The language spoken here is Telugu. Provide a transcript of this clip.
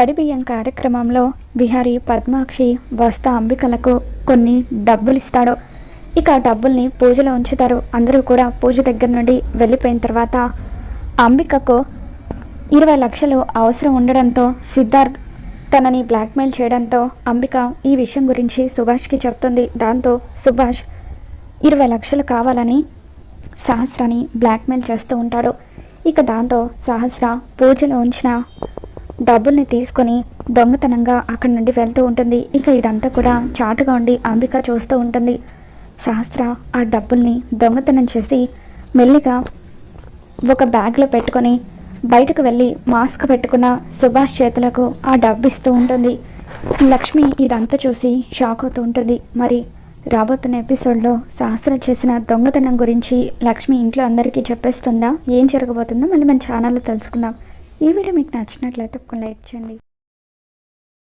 బడిబియ్యం కార్యక్రమంలో విహారీ పద్మాక్షి వస్తా అంబికలకు కొన్ని డబ్బులు ఇస్తాడు ఇక ఆ డబ్బుల్ని పూజలో ఉంచుతారు. అందరూ కూడా పూజ దగ్గర నుండి వెళ్ళిపోయిన తర్వాత అంబికకు ఇరవై లక్షలు అవసరం ఉండడంతో సిద్ధార్థ్ తనని బ్లాక్మెయిల్ చేయడంతో అంబిక ఈ విషయం గురించి సుభాష్కి చెప్తుంది. దాంతో సుభాష్ ఇరవై లక్షలు కావాలని సహస్రాని బ్లాక్మెయిల్ చేస్తూ ఉంటాడు. ఇక దాంతో సహస్ర పూజలో ఉంచిన డబ్బుల్ని తీసుకొని దొంగతనంగా అక్కడి నుండి వెళ్తూ ఉంటుంది. ఇక ఇదంతా కూడా చాటుగా ఉండి అంబిక చూస్తూ ఉంటుంది. సహస్ర ఆ డబ్బుల్ని దొంగతనం చేసి మెల్లిగా ఒక బ్యాగ్లో పెట్టుకొని బయటకు వెళ్ళి మాస్క్ పెట్టుకున్న సుభాష్ చేతులకు ఆ డబ్బు ఇస్తూ ఉంటుంది. లక్ష్మి ఇదంతా చూసి షాక్ అవుతూ ఉంటుంది. మరి రాబోతున్న ఎపిసోడ్లో సహస్ర చేసిన దొంగతనం గురించి లక్ష్మి ఇంట్లో అందరికీ చెప్పేస్తుందా? ఏం జరగబోతుందో మళ్ళీ మన ఛానల్లో తెలుసుకుందాం. ఈ వీడియో మీకు నచ్చినట్లయితే ఒక లైక్ చేయండి.